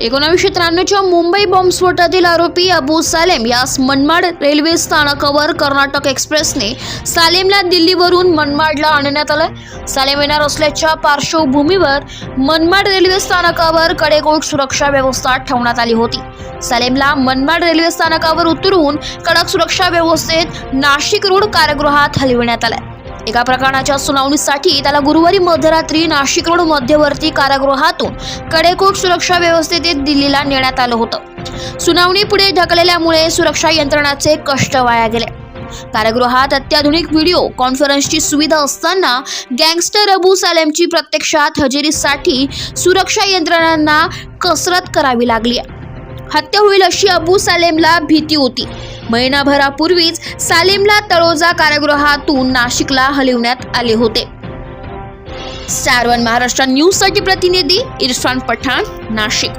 एकोणावीसशे त्र्याण्णवच्या मुंबई बॉम्बस्फोटातील आरोपी अबू सालेम यास मनमाड रेल्वे स्थानकावर कर्नाटक एक्सप्रेसने सालेमला दिल्लीवरून मनमाडला आणण्यात आलं सालेम येणार असल्याच्या पार्श्वभूमीवर मनमाड रेल्वे स्थानकावर कडेकोट सुरक्षा व्यवस्था ठेवण्यात आली होती. सालेमला मनमाड रेल्वे स्थानकावर उतरून कडक सुरक्षा व्यवस्थेत नाशिक रोड कारागृहात हलविण्यात आलं एका प्रकरणाच्या सुनावणीसाठी त्याला गुरुवारी मध्यरात्री नाशिक रोड मध्यवर्ती कारागृहातून कडेकोट सुरक्षा व्यवस्थेत दिल्लीला नेण्यात आलं होतं. सुनावणी पुढे ढकलल्यामुळे सुरक्षा यंत्रणाचे कष्ट वाया गेले. कारागृहात अत्याधुनिक व्हिडिओ कॉन्फरन्सची सुविधा असताना गँगस्टर अबू सालेमची प्रत्यक्षात हजेरीसाठी सुरक्षा यंत्रणांना कसरत करावी लागली हत्या होईल अशी अबू सालेमला भीती होती. महिनाभरापूर्वीच सालेमला तळोजा कारागृहातून नाशिकला हलवण्यात आले होते. स्टार वन महाराष्ट्र न्यूजसाठी प्रतिनिधी इरफान पठाण नाशिक.